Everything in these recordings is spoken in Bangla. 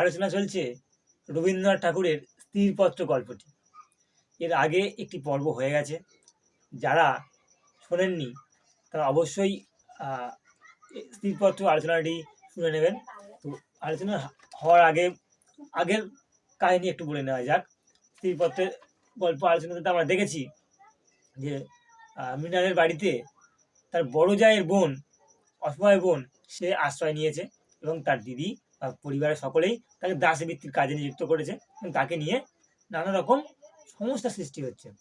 আলোচনা চলছে রবীন্দ্রনাথ ঠাকুরের স্ত্রীপত্র গল্পটি। এর আগে একটি পর্ব হয়ে গেছে। যারা শোনেননি, তারা অবশ্যই স্ত্রীপত্র আলোচনাটি শুনে নেবেন। তো আলোচনা হওয়ার আগে, আগের কাহিনী একটু বলে নেওয়া যাক। স্ত্রীপত্রের গল্প আলোচনাতে আমরা দেখেছি যে মৃণালের বাড়িতে তার বড় জায়ের বোন অসহায় বোন, সে আশ্রয় নিয়েছে এবং তার দিদি পরিবারের সকলেই তাকে দাসবৃত্তির কাজে নিযুক্ত করেছে তাকে নিয়ে নানা রকম সমস্যা সৃষ্টি হচ্ছে।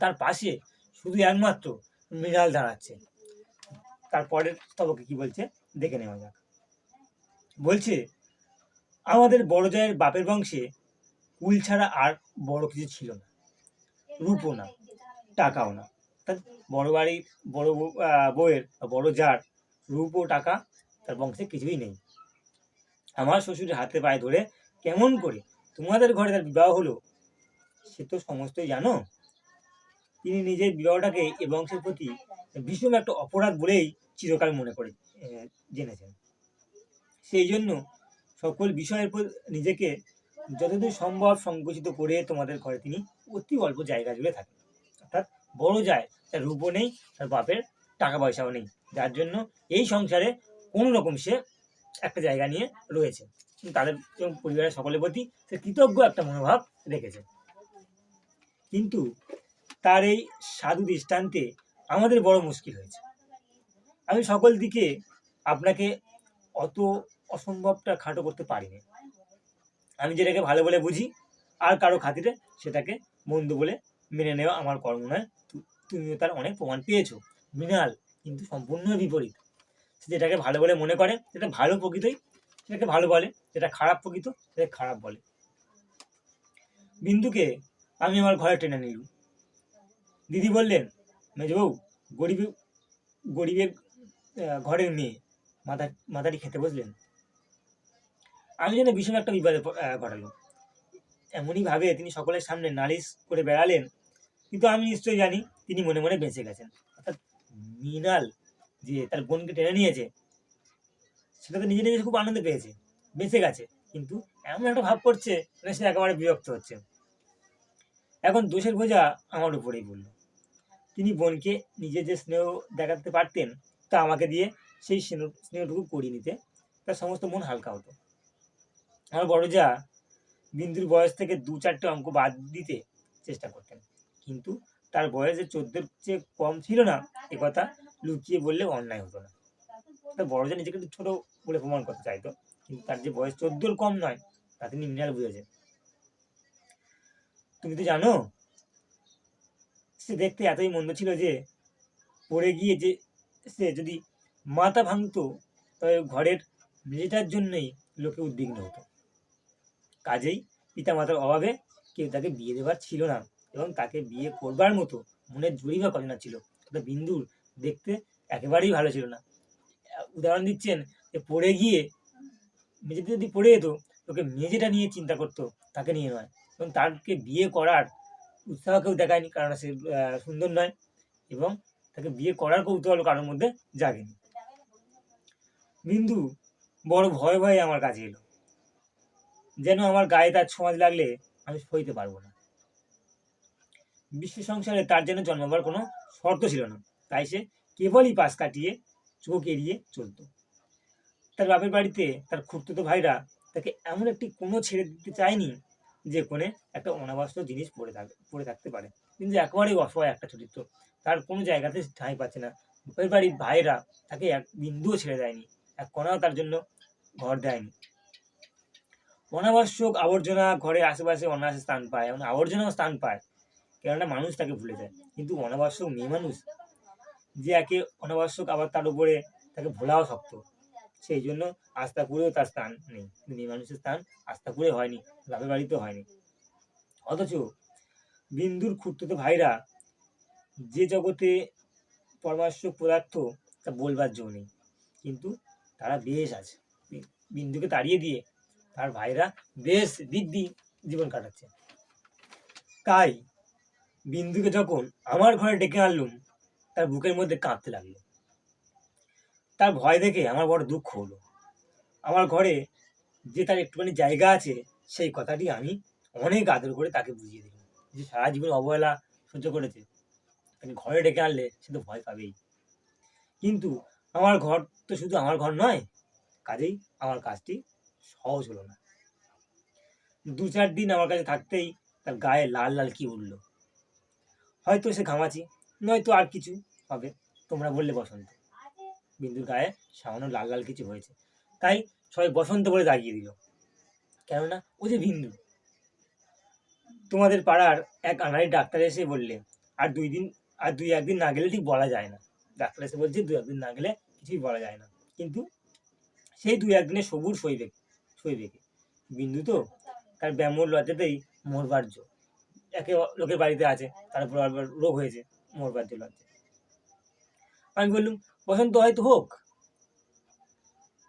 তার পাশে শুধু একমাত্র মৃণাল দাঁড়াচ্ছে। তারপরের স্তবকে কি বলছে? দেখে নেওয়া যাক। বলছে, আমাদের বড় জায়ের বাপের বংশে কুল ছাড়া আর বড় কিছু ছিল না। রূপও না, টাকাও না। তার বড় বাড়ির, বড় বউ- বউয়ের, বড় যার রূপ ও টাকা তার বংশে কিছুই নেই। আমার শ্বশুরের হাতে পায়ে ধরে কেমন করে তোমাদের ঘরে তার বিবাহ হলো, সে তো সমস্তই জানো। তিনি নিজের বিবাহটাকে এ বংশের প্রতি ভীষণ একটা অপরাধ বলেই চিরকাল মনে করে জেনেছেন। সেই জন্য সকল বিষয়ের উপর নিজেকে যতদূর সম্ভব সংকুচিত করে তোমাদের ঘরে তিনি অতি অল্প জায়গা জুড়ে থাকেন। অর্থাৎ বড় যায়, তার রূপও নেই, তার বাপের টাকা পয়সাও নেই। যার জন্য এই সংসারে কোনো রকম সে একটা জায়গা নিয়ে রয়েছে। তাদের পরিবারের সকলের প্রতি সে কৃতজ্ঞ একটা মনোভাব রেখেছে। কিন্তু তার এই সাধু দৃষ্টান্তে আমাদের বড় মুশকিল হয়েছে। আমি সকল দিকে আপনাকে অত অসম্ভবটা খাটো করতে পারিনি। আমি যেটাকে ভালো বলে বুঝি, আর কারও খাতিরে সেটাকে মন্দ বলে মেনে নেওয়া আমার কর্ম নয়। তুমিও তার অনেক প্রমাণ পেয়েছ। মৃণাল, কিন্তু সম্পূর্ণ বিপরীত। সে যেটাকে ভালো বলে মনে করে সেটা ভালো প্রকৃতই সেটাকে ভালো বলে, যেটা খারাপ প্রকৃত সেটা খারাপ বলে। বিন্দুকে আমি আমার ঘরে টেনে নিলুম। দিদি বললেন মেজবউ গরিব, গরিবের ঘরের মেয়ে, মাথা, মাথাটি খেতে বসলেন। আমি যেন ভীষণ একটা বিপদে ঘটালো এমনই ভাবে তিনি সকলের সামনে নালিশ করে বেড়ালেন, কিন্তু আমি নিশ্চয়ই জানি তিনি মনে মনে বেঁচে গেছেন। অর্থাৎ মৃণাল যে তার বোনকে টেনে নিয়েছে, সেটা তো নিজে নিজে খুব আনন্দ পেয়েছে বেঁচে গেছে। কিন্তু এমন একটা ভাব করছে মানে সে একেবারে বিরক্ত হচ্ছে। এখন দোষের বোঝা আমার উপরেই পড়ল। তিনি বোনকে নিজে যে স্নেহ দেখাতে পারতেন, তা আমাকে দিয়ে সেই স্নেহ, স্নেহটুকু করিয়ে নিতে তার সমস্ত মন হালকা হতো। আমার বড় যা বিন্দুর বয়স থেকে দু চারটে অঙ্ক বাদ দিতে চেষ্টা করতেন। কিন্তু তার বয়স যে চোদ্দোর চেয়ে কম ছিল না, এ কথা লুকিয়ে বললে অন্যায় হতো না। বড় যা নিজেকে একটু ছোট বলে প্রমাণ করতে চাইতো, কিন্তু তার যে বয়স চোদ্দোর কম নয় তা তিনি মৃণাল বুঝেছেন তুমি তো জানো, সে দেখতে এতই মন্দ ছিল যে, পড়ে গিয়ে যে সে যদি মাথা ভাঙতো, তবে ঘরের মেয়েটার জন্যই লোকে উদ্বিগ্ন হতো। কাজেই পিতামাতার অভাবে কেউ তাকে বিয়ে দেবার ছিল না, এবং তাকে বিয়ে করবার মতো মনের জুড়ি বা না ছিল। বিন্দুর দেখতে একেবারেই ভালো ছিল না। উদাহরণ দিচ্ছেন যে পড়ে গিয়ে মেঝেতে যদি পড়ে যেত, তোকে মেঝেটা নিয়ে চিন্তা করতো, তাকে নিয়ে নয়। এবং তাকে বিয়ে করার উৎসাহ কেউ দেখায়নি, কারণ সে সুন্দর নয় এবং তাকে বিয়ে করার কৌতূহল কারোর মধ্যে জাগেনি। বিন্দু বড় ভয়ে ভয়ে আমার কাছে এলো। যেন আমার গায়ে তার ছোঁয়াচ লাগলে আমি সইতে পারব না। বিশ্ব সংসারে তার যেন জন্মাবার কোনো শর্ত ছিল না। তাই সে কেবলই পাশ কাটিয়ে চোখ এড়িয়ে চলতো। তার বাপের বাড়িতে তার খুঁড়তুতো ভাইরা তাকে এমন একটি কোনো ছেড়ে দিতে চায়নি যে কোণে একটা অনাবাস্ত জিনিস পড়ে থাকে, পড়ে থাকতে পারে। কিন্তু একেবারেই অসহায় একটা চরিত্র। তার কোনো জায়গাতে ঠাঁই পাচ্ছে না। বাপের বাড়ির ভাইরা তাকে এক বিন্দুও ছেড়ে দেয়নি। এক কোনাও তার জন্য ঘর দেয়নি। অনাবশ্যক আবর্জনা ঘরে আশেপাশে অনায়াসে স্থান পায়। এবং আবর্জনাও স্থান পায়, কেননা মানুষ তাকে ভুলে যায়। কিন্তু অনাবশ্যক মেয়ে মানুষ যে একে অনাবশ্যক আবার তার উপরে তাকে ভোলাও শক্ত। সেই জন্য আস্তাপুরেও তার স্থান নেই। মেয়ে মানুষের স্থান আস্তাপুরে হয়নি, বাপের বাড়িতেও হয়নি। অথচ বিন্দুর খুঁড়তুতো ভাইরা যে জগতে পরমাশ্বক পদার্থ, তা বলবার জো নেই। কিন্তু তারা বেশ আছে। বিন্দুকে তাড়িয়ে দিয়ে তার ভাইরা বেশ দিব্যি জীবন কাটাচ্ছে। তাই বিন্দুকে যখন আমার ঘরে ডেকে আনলুম তার বুকের মধ্যে কাঁপতে লাগল। তার ভয় দেখে আমার বড় দুঃখ হলো। আমার ঘরে যে তার একটুখানি জায়গা আছে, সেই কথাটি আমি অনেক আদর করে তাকে বুঝিয়ে দিলাম। যে সারা জীবন অবহেলা সহ্য করেছে। তাকে ঘরে ডেকে আনলে সে তো ভয় পাবেই। কিন্তু আমার ঘর তো শুধু আমার ঘর নয়, কাজেই আমার কাজটি সহজ হলো না। দু চার দিন আমার কাছে থাকতেই তার গায়ে লাল লাল কি উঠল। হয়তো সে ঘামাচি নয়তো আর কিছু হবে। তোমরা বললে বসন্ত। বিন্দুর গায়ে সামান্য লাল লাল কিছু হয়েছে। তাই সবাই বসন্ত বলে দাগিয়ে দিল। কেননা ও যে বিন্দু। তোমাদের পাড়ার এক আনারি ডাক্তার এসে বললে, আর দুই দিন, আর দুই একদিন না গেলে ঠিক বলা যায় না। ডাক্তার এসে বলছে, দুই একদিন না গেলে কিছুই বলা যায় না। কিন্তু সেই দুই একদিনে সবুর সইবে সইবে কে? বিন্দু তো তার ব্যামোর লজ্জাতেই মোরবার্য। একে লোকের বাড়িতে আছে তারপর আবার রোগ হয়েছে। মোরবার্য লজ্জা। আমি বললুম, বসন্ত, হয়তো হোক।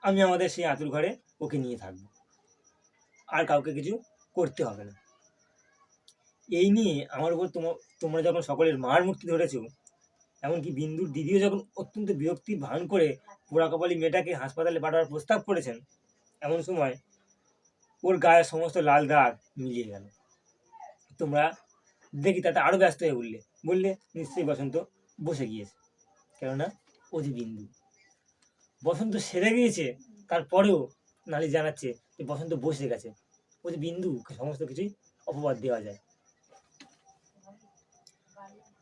আমি আমাদের সেই আতুর ঘরে ওকে নিয়ে থাকব। আর কাউকে কিছু করতে হবে না। এই নিয়ে আমার উপর তোমা- তোমরা যখন সকলের মার মূর্তি ধরেছো, এমনকি বিন্দুর দিদিও যখন অত্যন্ত বিরক্তির ভান করে পোড়া কপালি মেয়েটাকে হাসপাতালে পাঠানোর প্রস্তাব করেছেন, এমন সময় ওর গায়ে সমস্ত লাল দাগ মিলিয়ে গেল। তোমরা দেখি তাতে আরও ব্যস্ত হয়ে উঠলে। বললে নিশ্চয়ই বসন্ত বসে গিয়েছে। কেননা ও যে বিন্দু। বসন্ত সেরে গিয়েছে, তারপরেও নারী জানাচ্ছে যে বসন্ত বসে গেছে। ও যে বিন্দু, সমস্ত কিছুই অপবাদ দেওয়া যায়।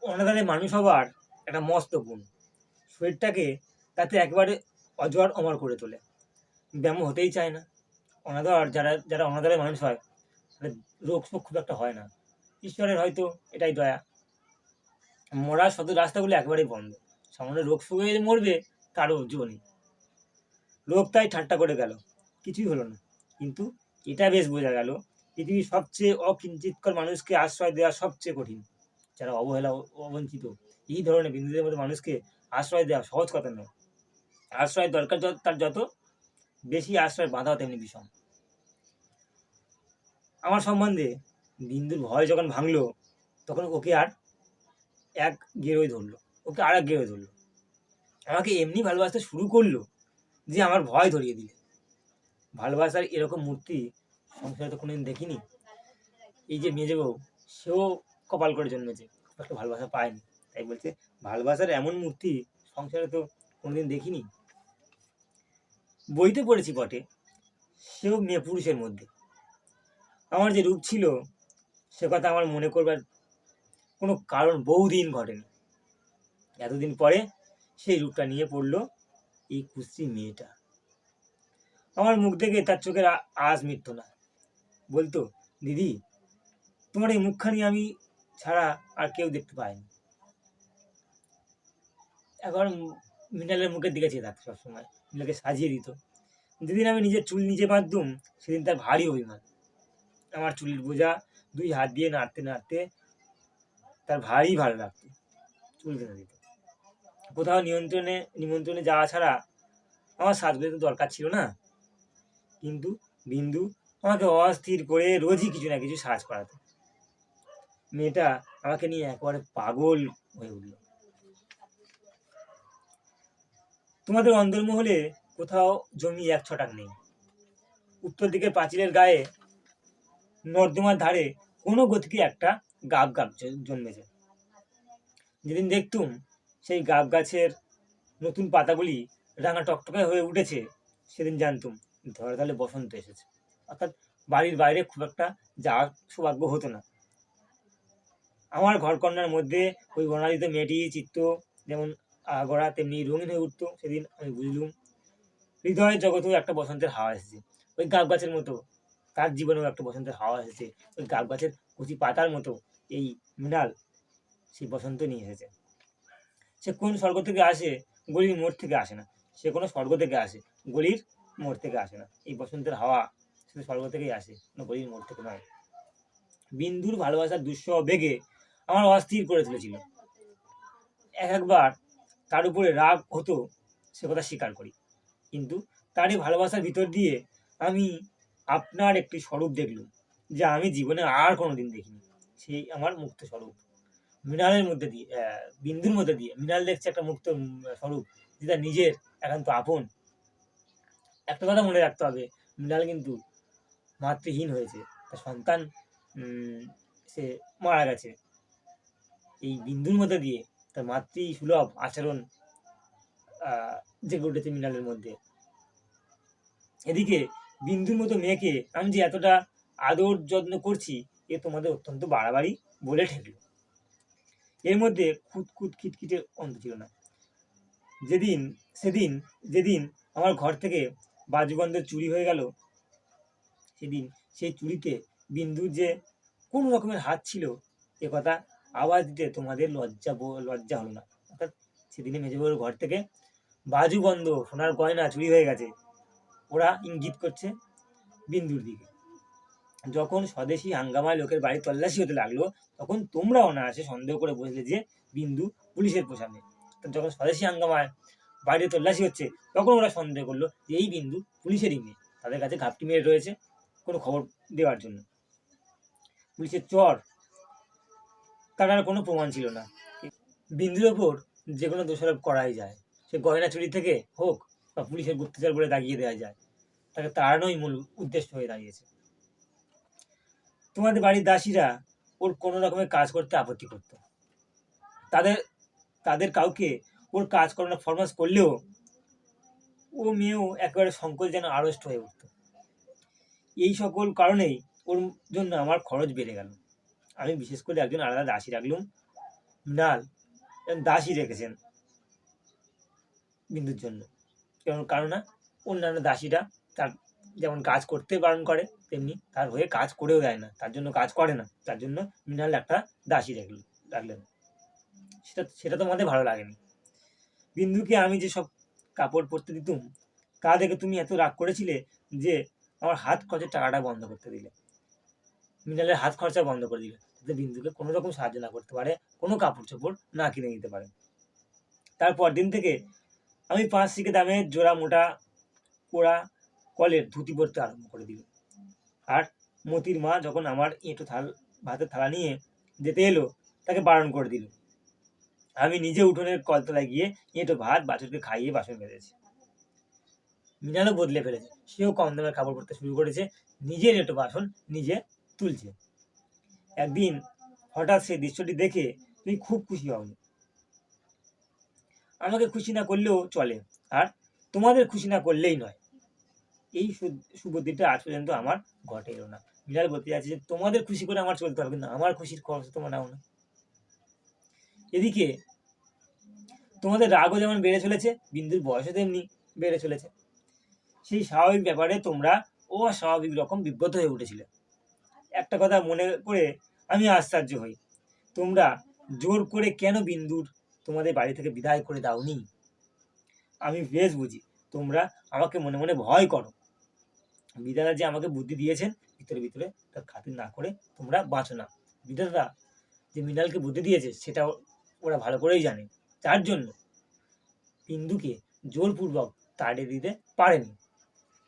অনাদারে মানুষ হবার একটা মস্ত গুণ। শরীরটাকে তাতে একবারে অজর অমর করে তোলে। ব্যায়াম হতেই চায় না। অনাদর যারা যারা অনাদারে মানুষ হয় রোগ খুব একটা হয় না। ঈশ্বরের হয়তো এটাই দয়া। মরার শত রাস্তাগুলো একেবারেই বন্ধ। সামান্য রোগ যে মরবে, তারও জো নেই লোক তাই ঠাট্টা করে গেল। কিছুই হলো না। কিন্তু এটা বেশ বোঝা গেল, পৃথিবীর সবচেয়ে অকিঞ্চিতকর মানুষকে আশ্রয় দেওয়া সবচেয়ে কঠিন। যারা অবহেলা অবঞ্চিত, এই ধরনের বিন্দুদের মধ্যে মানুষকে আশ্রয় দেওয়া সহজ কথা নয়। আশ্রয় দরকার যত তার যত বেশি আশ্রয় বাঁধা তেমনি বিষম। আমার সম্বন্ধে বিন্দুর ভয় যখন ভাঙলো, তখন ওকে আর এক গেরোয় ধরলো, ওকে আর এক গেরোয় ধরলো। আমাকে এমনি ভালোবাসতে শুরু করল যে আমার ভয় ধরিয়ে দিলে। ভালোবাসার এরকম মূর্তি সংসারে তো কোনোদিন দেখিনি। এই যে মেজে বউ, সেও কপাল করে জন্মেছে একটা ভালোবাসা পায়নি। তাই বলছে, ভালোবাসার এমন মূর্তি সংসারে তো কোনোদিন দেখিনি। বইতে পড়েছি বটে, সেও মেয়ে পুরুষের মধ্যে। আমার যে রূপ ছিল, সে কথা আমার মনে করবার কোনো কারণ বহুদিন ঘটেনি। এতদিন পরে সেই রূপটা নিয়ে পড়ল এই কুশ্রী মেয়েটা। আমার মুখ দেখে তার চোখের আজ মিটত না। বলতো, দিদি, তোমার এই মুখখানি আমি ছাড়া আর কেউ দেখতে পায়নি। এখন মিনালের মুখের দিকে চেয়ে থাকতো সবসময়। মিনালকে সাজিয়ে দিত। যেদিন আমি নিজের চুল নিজে বাঁধতুম সেদিন তার ভারী অভিমান। আমার চুলের বোঝা দুই হাত দিয়ে নাড়তে নাড়তে তার ভারী ভালো লাগতো। চুল দিত। কোথাও নিয়ন্ত্রণে, নিমন্ত্রণে যাওয়া ছাড়া আমার সাজগুলো তো দরকার ছিল না। কিন্তু বিন্দু আমাকে অস্থির করে রোজই কিছু না কিছু সাজ করাতো। মেয়েটা আমাকে নিয়ে একবারে পাগল হয়ে উঠল। তোমাদের অন্দরমহলে কোথাও জমি এক ছটাক নেই। উত্তর দিকের পাঁচিলের গায়ে নর্দমার ধারে কোনো গতিকে একটা গাব গাব জন্মেছে। যেদিন দেখতুম সেই গাব গাছের নতুন পাতাগুলি রাঙা টকটকে হয়ে উঠেছে, সেদিন জানতুম ধরে তাহলে বসন্ত এসেছে। অর্থাৎ বাড়ির বাইরে খুব একটা যাওয়ার সৌভাগ্য হতো না। আমার ঘরকন্যার মধ্যে ওই বর্ণালিত মেয়েটি চিত্ত যেমন আগড়া তেমনি রঙিন হয়ে উঠতো, সেদিন আমি বুঝলুম হৃদয়ের জগতেও একটা বসন্তের হাওয়া এসেছে। ওই গাব গাছের মতো তার জীবনেও একটা বসন্তের হাওয়া এসেছে। ওই গাব গাছের কচি পাতার মতো এই মৃণাল, সেই বসন্ত নিয়ে এসেছে। সে কোন স্বর্গ থেকে আসে? গলির মোড় থেকে আসে না। সে কোনো স্বর্গ থেকে আসে, গলির মোড় থেকে আসে না। এই বসন্তের হাওয়া শুধু স্বর্গ থেকেই আসে, কোনো গলির মোড় থেকে নয়। বিন্দুর ভালোবাসার দুঃসহ বেগে আমার অস্থির করে তুলেছিল। এক একবার তার উপরে রাগ হতো, সে কথা স্বীকার করি। কিন্তু তারই ভালোবাসার ভিতর দিয়ে আমি আপনার একটি স্বরূপ দেখলুম, যা আমি জীবনে আর কোনোদিন দেখিনি। সেই আমার মুক্ত স্বরূপ। মৃণালের মধ্যে দিয়ে বিন্দুর মধ্যে দিয়ে, মৃণাল দেখছে একটা মুক্ত স্বরূপ যেটা নিজের একান্ত আপন। একটা কথা মনে রাখতে হবে, মৃণাল কিন্তু মাতৃহীন হয়েছে। তার সন্তান সে মারা গেছে। এই বিন্দুর মধ্যে দিয়ে তার মাতৃ সুলভ আচরণ জেগে উঠেছে মৃণালের মধ্যে। এদিকে বিন্দুর মতো মেয়েকে আমি যে এতটা আদর যত্ন করছি এ তোমাদের অত্যন্ত বাড়াবাড়ি বলে ঠেকলো। এর মধ্যে খুঁতখুত খিটখিটে অন্ত ছিল না। যেদিন, সেদিন, যেদিন আমার ঘর থেকে বাজুবন্ধ চুরি হয়ে গেল, সেদিন সেই চুরিতে বিন্দুর যে কোনো রকমের হাত ছিল, এ কথা আওয়াজ দিতে তোমাদের লজ্জা লজ্জা হলো না। অর্থাৎ সেদিনে মেজবাবুর ঘর থেকে বাজু বন্ধ সোনার গয়না চুরি হয়ে গেছে, ওরা ইঙ্গিত করছে বিন্দুর দিকে। যখন স্বদেশি হাঙ্গামায় লোকের বাড়ি তল্লাশি হতে লাগল, তখন তোমরা অনায়াসে সন্দেহ করে বসলে যে বিন্দু পুলিশের পোশাকে। যখন স্বদেশি হাঙ্গামায় বাইরে তল্লাশি হচ্ছে, তখন ওরা সন্দেহ করল যে এই বিন্দু পুলিশেরই মেয়ে। তাদের কাছে ঘাপটি মেরে রয়েছে কোনো খবর দেওয়ার জন্য। পুলিশের চর তার আর কোনো প্রমাণ ছিল না। বিন্দুর ওপর যে কোনো দোষারোপ করাই যায়। সে গয়না চুরি থেকে হোক বা পুলিশের গুপ্তচর বলে দাগিয়ে দেওয়া যায়, তাকে তাড়ানোই মূল উদ্দেশ্য হয়ে দাঁড়িয়েছে। তোমাদের বাড়ির দাসীরা ওর কোনো রকমের কাজ করতে আপত্তি করত। তাদের তাদের কাউকে ওর কাজ করানোর ফরমাস করলেও ও মেয়েও একেবারে সংকোচ যেন আড়ষ্ট হয়ে উঠত। এই সকল কারণেই ওর জন্য আমার খরচ বেড়ে গেল। আমি বিশেষ করে একজন আলাদা দাসী রাখলুম। একজন দাসী রেখেছেন বিন্দুর জন্য। কারণ কারণ না অন্যান্য দাসীরা তার যেমন কাজ করতে বারণ করে, তেমনি তার হয়ে কাজ করেও দেয় না, তার জন্য কাজ করে না, তার জন্য মৃণাল একটা দাসী রাখল, রাখলেন। সেটা সেটা তোমাদের ভালো লাগেনি। বিন্দুকে আমি যে সব কাপড় পরতে দিতুম, তা দেখে তুমি এত রাগ করেছিলে যে আমার হাত খরচের টাকাটা বন্ধ করতে দিলে। মৃণালের হাত খরচা বন্ধ করে দিলে, যাতে বিন্দুকে কোনো রকম সাহায্য না করতে পারে, কোনো কাপড় চোপড় না কিনে নিতে পারে। তারপর দিন থেকে আমি পাঁচ শিখে দামে জোড়া মোটা কোড়া কলের ধুতি পরতে আরম্ভ করে দিল। আর মতির মা যখন আমার এঁটো থাল, ভাতের থালা নিয়ে যেতে এলো, তাকে বারণ করে দিল। আমি নিজে উঠোনের কলতলায় গিয়ে এঁটো ভাত, বাছুরকে খাইয়ে বাসন বেঁধেছি মিনালও বদলে ফেলেছে। সেও কম দামের কাপড় পরতে শুরু করেছে। নিজের এঁটো বাসন নিজে তুলছে। একদিন হঠাৎ সেই দৃশ্যটি দেখে তুমি খুব খুশি হওনি। আমাকে খুশি না করলেও চলে, আর তোমাদের খুশি না করলেই নয়। এই সু- শুভ দিনটা আজ পর্যন্ত আমার ঘটে এলো না। বিড়াল বলতে যাচ্ছে যে, তোমাদের খুশি করে আমার চলতে হবে কিন্তু আমার খুশির খরচ তোমরা নাও না। এদিকে তোমাদের রাগও যেমন বেড়ে চলেছে, বিন্দুর বয়সও তেমনি বেড়ে চলেছে। সেই স্বাভাবিক ব্যাপারে তোমরা অস্বাভাবিক রকম বিব্রত হয়ে উঠেছিলে। একটা কথা মনে করে আমি আশ্চর্য হই। তোমরা জোর করে কেন বিন্দুর তোমাদের বাড়ি থেকে বিদায় করে দাওনি? আমি বেশ বুঝি, তোমরা আমাকে মনে মনে ভয় করো। বিধাতা যে আমাকে বুদ্ধি দিয়েছেন, ভিতরে ভিতরে তার খাতির না করে তোমরা বাঁচো না। বিধাতা যে মৃণালকে বুদ্ধি দিয়েছে, সেটা ওরা ভালো করেই জানে। তার জন্য বিন্দুকে জোরপূর্বক তাড়িয়ে দিতে পারেনি।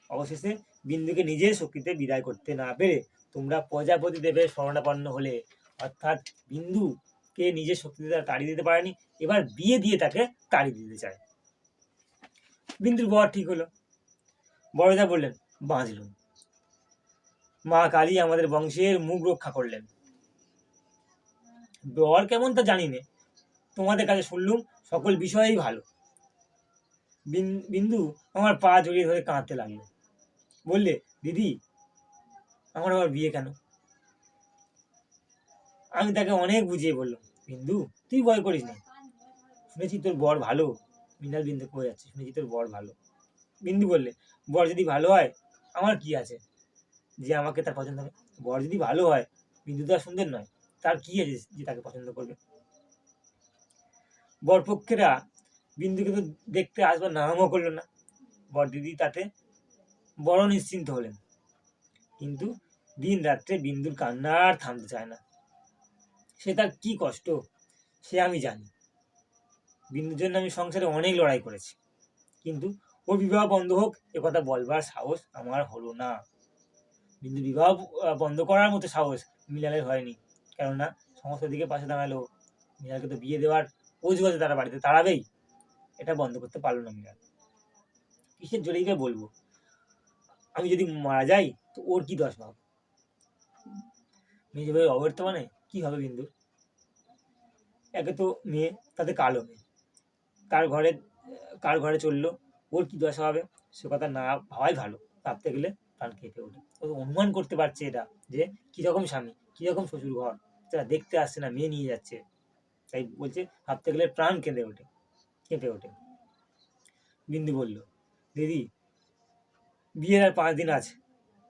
অবশেষে বিন্দুকে নিজের শক্তিতে বিদায় করতে না পেরে তোমরা প্রজাপতি দেবের শরণাপন্ন হলে। অর্থাৎ বিন্দুকে নিজের শক্তিতে তাড়িয়ে দিতে পারেনি, এবার বিয়ে দিয়ে তাকে তাড়িয়ে দিতে চায়। বিন্দুর বর ঠিক হলো। বড়দা বললেন বাঁচলুম মা কালী আমাদের বংশের মুখ রক্ষা করলেন। বর কেমন তা জানি নে। তোমাদের কাছে শুনলুম সকল বিষয়েই ভালো। বিন- বিন্দু আমার পা জড়িয়ে ধরে কাঁদতে লাগল। বললে, দিদি, আমার আবার বিয়ে কেন? আমি তাকে অনেক বুঝিয়ে বললাম, বিন্দু, তুই ভয় করিস না। শুনেছি তোর বর ভালো। মৃণাল বিন্দু কয়ে যাচ্ছে শুনেছি তোর বর ভালো। বিন্দু বললে, বর যদি ভালো হয় আমার কি আছে? যে আমাকে তার পছন্দ হবে। বর যদি ভালো হয় বিন্দু তো আর সুন্দর নয়, তার কি আছে যে তাকে পছন্দ করবে? বরপক্ষেরা বিন্দুকে তো দেখতে আসবার নামও করল না। বর দিদি তাতে বড় নিশ্চিন্ত হলেন। কিন্তু দিন রাত্রে বিন্দুর কান্না আর থামতে চায় না। সে তার কি কষ্ট, সে আমি জানি। বিন্দুর জন্য আমি সংসারে অনেক লড়াই করেছি। কিন্তু ওর বিবাহ বন্ধ হোক, এ কথা বলবার সাহস আমার হলো না। বিন্দু বিবাহ বন্ধ করার মতো সাহস মিলালের হয়নি। কেননা সমস্ত দিকে পাশে দাঁড়াল। মিলালকে তো বিয়ে দেওয়ার অজুহাতে তারা বাড়িতে, তাড়াবেই। এটা বন্ধ করতে পারল না মিলাল। কিসের জড়িয়ে বলব? আমি যদি মারা যাই, তো ওর কি দশ ভাব? মেয়ে ভাই অবর্তমানে কি হবে বিন্দু একে তো মেয়ে, তাতে কালো মেয়ে। কার ঘরে কার ঘরে চলল? ওর কি দশা হবে? সে কথা না ভাবাই ভালো। ভাবতে গেলে প্রাণ কেঁপে ওঠে। ও অনুমান করতে পারছে এটা যে, কীরকম স্বামী, কীরকম শ্বশুর ঘর যারা দেখতে আসছে না, মেয়ে নিয়ে যাচ্ছে। তাই বলছে, ভাবতে গেলে প্রাণ কেঁদে ওঠে, কেঁপে ওঠে। বিন্দু বলল, দিদি, বিয়ের আর পাঁচ দিন আছে।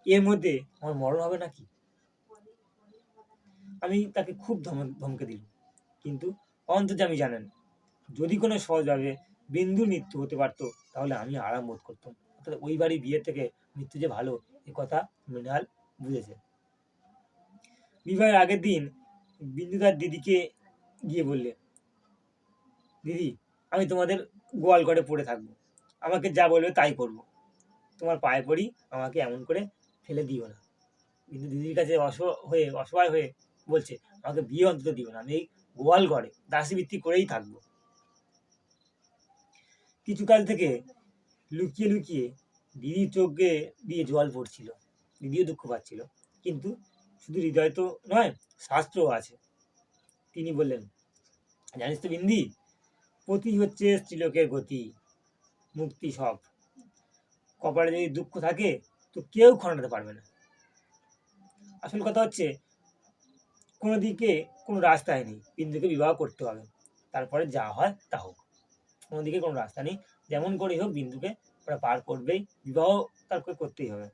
এর মধ্যে আমার মরণ হবে নাকি? আমি তাকে খুব ধমক দিলাম। কিন্তু অন্তর্যামী জানেন, যদি কোনো সহজভাবে বিন্দুর মৃত্যু হতে পারতো তাহলে আমি আরাম বোধ করতাম। অর্থাৎ ওই বাড়ি বিয়ের থেকে মৃত্যু যে ভালো, এ কথা মৃণাল বুঝেছে। বিবাহের আগের দিন বিন্দু তার দিদিকে গিয়ে বললে, দিদি, আমি তোমাদের গোয়াল ঘরে পড়ে থাকব। আমাকে যা বলবে তাই করব। তোমার পায়ে পড়ি, আমাকে এমন করে ফেলে দিও না। কিন্তু দিদির কাছে অস, হয়ে, অসহায় হয়ে বলছে, আমাকে বিয়ে অন্তত দিও না। আমি এই গোয়াল ঘরে দাসী ভিত্তি করেই থাকব। কিছু কাল থেকে লুকিয়ে লুকিয়ে দিদির চোখে দিয়ে জল পড়ছিল। দিদিও দুঃখ পাচ্ছিল। কিন্তু শুধু হৃদয় তো নয়, শাস্ত্রও আছে। তিনি বললেন, জানিস তো বিন্দি, পতি হচ্ছে স্ত্রীলোকের গতি, মুক্তি সব। কপালে যদি দুঃখ থাকে, তো কেউ খণ্ডাতে পারবে না। আসল কথা হচ্ছে, কোনো দিকে কোনো রাস্তায় নেই। বিন্দুকে বিবাহ করতে হবে। তারপরে যা হয় তা হোক। কোনো দিকে কোনো রাস্তা নেই। যেমন করেই হোক বিন্দুকে ওরা পার করবেই। বিবাহ তারপরে করতেই হবে।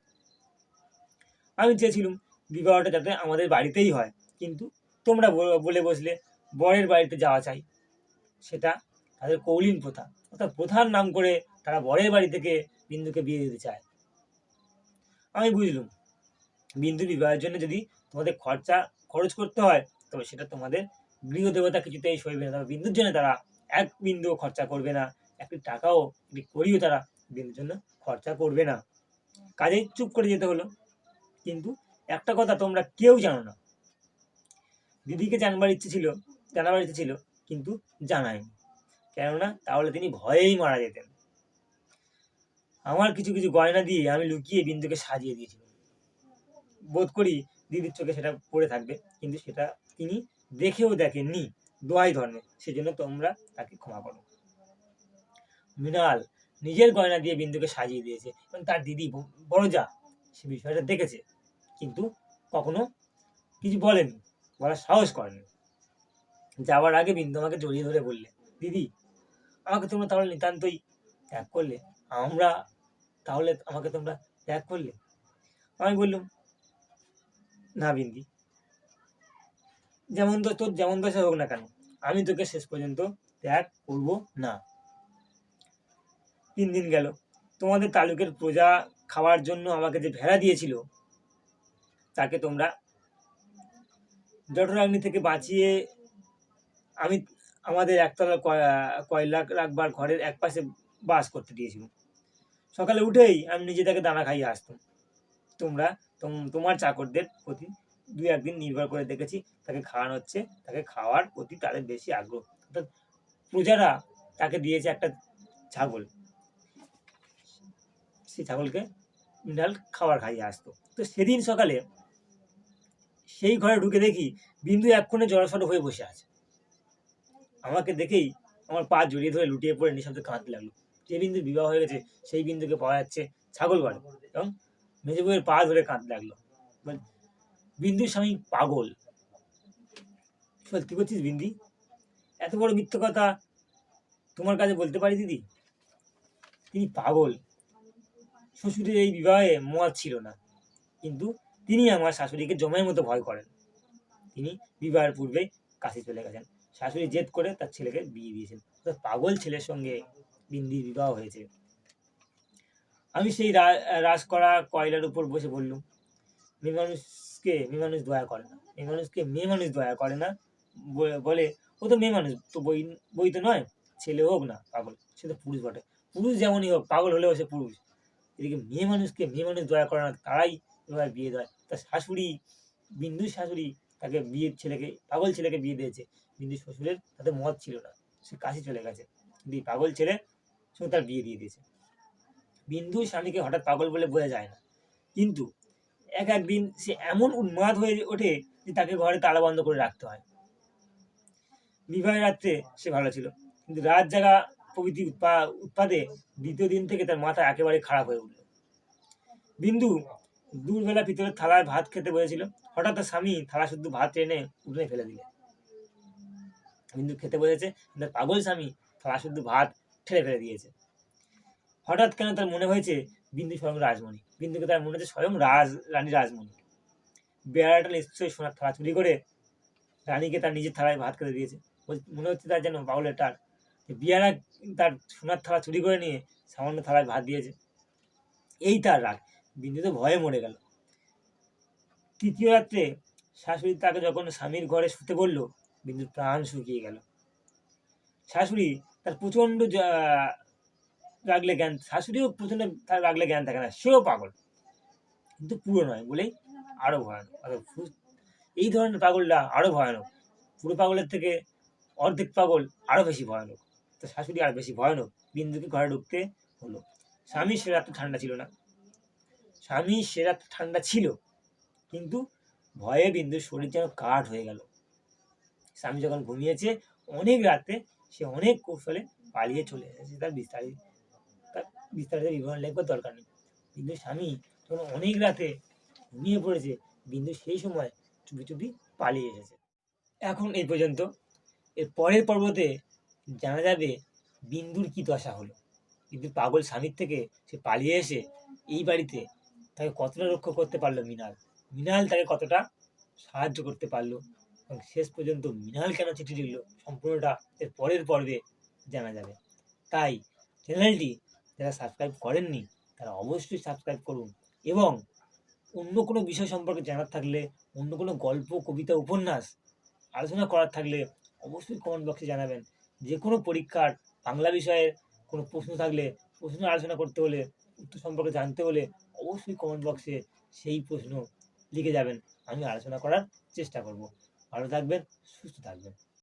আমি চেয়েছিলাম বিবাহটা যাতে আমাদের বাড়িতেই হয়। কিন্তু তোমরা বলে বসলে বরের বাড়িতে যাওয়া চাই। সেটা তাদের কৌলীন প্রথা। অর্থাৎ প্রথার নাম করে তারা বরের বাড়ি থেকে বিন্দুকে বিয়ে দিতে চায়। আমি বুঝলুম, বিন্দু বিবাহের জন্য যদি তোমাদের খরচা খরচ করতে হয়, তবে সেটা তোমাদের গৃহ দেবতা কিছুতেই সইবে না। তবে বিন্দুর জন্য তারা এক বিন্দু খরচা করবে না। একটি টাকাও, একটি করিও তারা বিন্দুর জন্য খরচা করবে না। কাজেই চুপ করে যেতে হলো। কিন্তু একটা কথা তোমরা কেউ জানো না। দিদিকে জানবার ইচ্ছে ছিল, জানাবার ইচ্ছে ছিল, কিন্তু জানায়নি। কেননা তাহলে তিনি ভয়েই মারা যেতেন। আমার কিছু কিছু গয়না দিয়ে আমি লুকিয়ে বিন্দুকে সাজিয়ে দিয়েছিলাম। বোধ করি দিদির চোখে সেটা পড়ে থাকবে, কিন্তু সেটা তিনি দেখেও দেখেননি। দোয়াই ধর্মে, সেজন্য তোমরা তাকে ক্ষমা করো। মৃণাল নিজের গয়না দিয়ে বিন্দুকে সাজিয়ে দিয়েছে এবং তার দিদি বড় যা সে বিষয়টা দেখেছে, কিন্তু কখনো কিছু বলেনি, বলার সাহস করেনি। যাওয়ার আগে বিন্দু আমাকে জড়িয়ে ধরে বললে, দিদি, আমাকে তোমরা তাহলে নিতান্তই ত্যাগ করলে, আমরা তাহলে আমাকে তোমরা ত্যাগ করলে? আমি বললাম, না বিন্দি, যেমন তোর যেমন দশা হোক না কেন আমি তোকে শেষ পর্যন্ত ত্যাগ করব না। তিন দিন গেল। তোমাদের তালুকের প্রজা খাওয়ার জন্য আমাকে যে ভেড়া দিয়েছিল, তাকে তোমরা জঠরাগ্নি থেকে বাঁচিয়ে আমি আমাদের একতলা কয়- কয়লা রাখবার ঘরের এক পাশে বাস করতে দিয়েছিল। সকালে উঠেই আমি নিজে তাকে দানা খাইয়ে আসতাম। তোমরা, তোম- তোমার চাকরদের প্রতি দুই একদিন নির্ভর করে দেখেছি, তাকে খাওয়ানো হচ্ছে, তাকে খাওয়ার প্রতি তাদের বেশি আগ্রহ। অর্থাৎ প্রজারা তাকে দিয়েছে একটা ছাগল। সেই ছাগলকে মৃণাল খাবার খাইয়ে আসতো। তো সেদিন সকালে সেই ঘরে ঢুকে দেখি বিন্দু এক্ষণে জড়সড় হয়ে বসে আছে। আমাকে দেখেই আমার পা জড়িয়ে ধরে লুটিয়ে পড়ে নিঃশব্দে কাঁদতে লাগল। যে বিন্দু বিবাহ হয়ে গেছে, সেই বিন্দুকে পাওয়া যাচ্ছে ছাগল ঘরে এবং মেজে বউয়ের পা ধরে কাঁদতে লাগল। বল, বিন্দুর স্বামী পাগল। সত্যি করছিস বিন্দি? এত বড় মিথ্য কথা তোমার কাছে বলতে পারি দিদি? তিনি পাগল। শ্বশুরের এই বিবাহে মত ছিল না। কিন্তু তিনি আমার শাশুড়িকে জমের মতো ভয় করেন। তিনি বিবাহের পূর্বে কাশি চলে গেছেন। শাশুড়ি জেদ করে তার ছেলেকে বিয়ে দিয়েছেন। পাগল ছেলের সঙ্গে বিন্দির বিবাহ হয়েছে। আমি সেই রাস করা কয়লার উপর বসে বললুম মেয়ে মানুষকে মেয়ে মানুষ দয়া করে না। মেয়ে মানুষকে মেয়ে মানুষ দয়া করে না বলে ও তো মেয়ে মানুষ তো বই বই তো নয়, ছেলে হোক না, পাগল, সে তো পুরুষ বটে। পুরুষ যেমনই হোক, পাগল হলেও সে পুরুষ। এদিকে মেয়ে মানুষকে মেয়ে মানুষ দয়া করে না, তারাই এবার বিয়ে দেয়। তার শাশুড়ি বিন্দুর শাশুড়ি তাকে বিয়ে ছেলেকে, পাগল ছেলেকে বিয়ে দিয়েছে। বিন্দুর শ্বশুরের তাতে মত ছিল না, সে কাশি চলে গেছে। কিন্তু পাগল ছেলে সে তার বিয়ে দিয়ে দিয়েছে। বিন্দু স্বামীকে হঠাৎ পাগল বলে বোঝা যায় না। কিন্তু এক একদিন সে এমন উন্মাদ হয়ে ওঠে যে তাকে ঘরে তালা বন্ধ করে রাখতে হয়। বিবাহের রাত্রে সে ভালো ছিল, কিন্তু রাত জাগা প্রভৃতি উৎপা উৎপাদে দ্বিতীয় দিন থেকে তার মাথা একেবারে খারাপ হয়ে উঠল। বিন্দু দূরবেলা পিতলের থালায় ভাত খেতে বসেছিল, হঠাৎ তার স্বামী থালা শুদ্ধ ভাত টেনে উঠে ফেলে দিলে বিন্দু খেতে বসেছে তার পাগল স্বামী থালা শুদ্ধ ভাত ঠেলে ফেলে দিয়েছে। হঠাৎ কেন তার মনে হয়েছে বিন্দু স্বয়ং রাজমণি বিন্দুকে তার মনে হচ্ছে স্বয়ং রাজ, রানী রাজমণি। বেড়াটা নিশ্চয়ই সোনার থালা চুরি করে। রানীকে তার নিজের থালায় ভাত খেতে দিয়েছে। মনে হচ্ছে তার যেন টার যে বিয়ারা তার সোনার থালা চুরি করে নিয়ে সামান্য থালায় ভাত দিয়েছে। এই তার রাগ। বিন্দু তো ভয়ে মরে গেল। তৃতীয় রাত্রে শাশুড়ি তাকে যখন স্বামীর ঘরে শুতে বলল, বিন্দুর প্রাণ শুকিয়ে গেল। শাশুড়ি তার প্রচণ্ড রাগলে জ্ঞান, শাশুড়িও প্রচণ্ড তার রাগলে জ্ঞান থাকে না, সেও পাগল। কিন্তু পুরো নয়, বলেই আরও ভয়ানক। অর্থাৎ এই ধরনের পাগলটা আরও ভয়ানক। পুরো পাগলের থেকে অর্ধেক পাগল আরও বেশি ভয়ানক। তো শাশুড়ি আর বেশি ভয়ানক। বিন্দুকে ঘরে ঢুকতে হলো। স্বামী সে রাত্রে ঠান্ডা ছিল না। স্বামী সে রাত্রে ঠান্ডা ছিল, কিন্তু ভয়ে বিন্দুর শরীর যেন কাঠ হয়ে গেল। স্বামী যখন ঘুমিয়েছে, অনেক রাতে সে অনেক কৌশলে পালিয়ে চলে এসেছে, তার বিস্তারিত তার বিস্তারিত বিবরণ লেখবার দরকার নেই। কিন্তু স্বামী যখন অনেক রাতে ঘুমিয়ে পড়েছে, বিন্দু সেই সময় চুপি চুপি পালিয়ে এসেছে। এখন এই পর্যন্ত। এর পরের পর্বতে জানা যাবে বিন্দুর কি দশা হলো। কিন্তু পাগল স্বামীর থেকে সে পালিয়ে এসে এই বাড়িতে তাকে কতটা রক্ষা করতে পারল মিনাল মিনাল তাকে কতটা সাহায্য করতে পারল? এবং শেষ পর্যন্ত মিনাল কেন চিঠি লিখলো? সম্পূর্ণটা এর পরের পর্বে জানা যাবে। তাই চ্যানেলটি যারা সাবস্ক্রাইব করেননি, তারা অবশ্যই সাবস্ক্রাইব করুন এবং অন্য কোনো বিষয় সম্পর্কে জানার থাকলে, অন্য কোনো গল্প, কবিতা, উপন্যাস আলোচনা করার থাকলে অবশ্যই কমেন্ট বক্সে জানাবেন। যে কোনো পরীক্ষার বাংলা বিষয়ে কোনো প্রশ্ন থাকলে, প্রশ্ন আলোচনা করতে হলে, উত্তর সম্পর্কে জানতে হলে অবশ্যই কমেন্ট বক্সে সেই প্রশ্ন লিখে যাবেন। আমি আলোচনা করার চেষ্টা করব। ভালো থাকবেন, সুস্থ থাকবেন।